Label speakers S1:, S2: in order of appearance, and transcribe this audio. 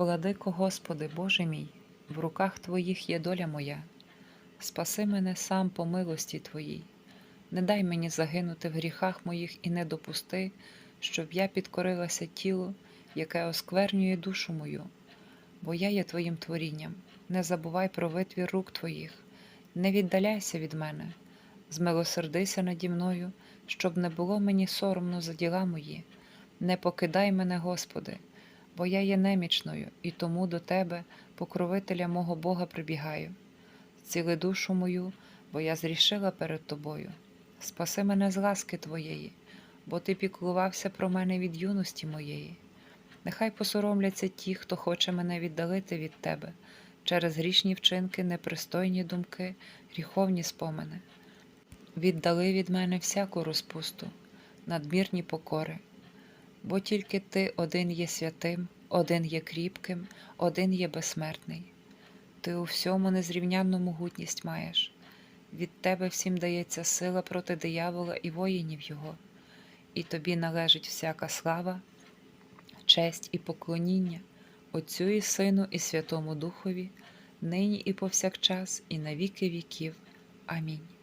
S1: Владико Господи, Боже мій, в руках Твоїх є доля моя. Спаси мене сам по милості Твоїй. Не дай мені загинути в гріхах моїх і не допусти, щоб я підкорилася тілу, яке осквернює душу мою. Бо я є Твоїм творінням, не забувай про витвір рук Твоїх, не віддаляйся від мене, змилосердися наді мною, щоб не було мені соромно за діла мої. Не покидай мене, Господи, бо я є немічною, і тому до Тебе, покровителя мого Бога, прибігаю. Ціли душу мою, бо я зрішила перед Тобою. Спаси мене з ласки Твоєї, бо Ти піклувався про мене від юності моєї. Нехай посоромляться ті, хто хоче мене віддалити від Тебе, через грішні вчинки, непристойні думки, гріховні спомини. Віддали від мене всяку розпусту, надмірні покори, бо тільки Ти один є святим, один є кріпким, один є безсмертний. Ти у всьому незрівнянну могутність маєш. Від тебе всім дається сила проти диявола і воїнів його, і тобі належить всяка слава, честь і поклоніння Отцю і Сину, і Святому Духові, нині і повсякчас, і на віки віків. Амінь.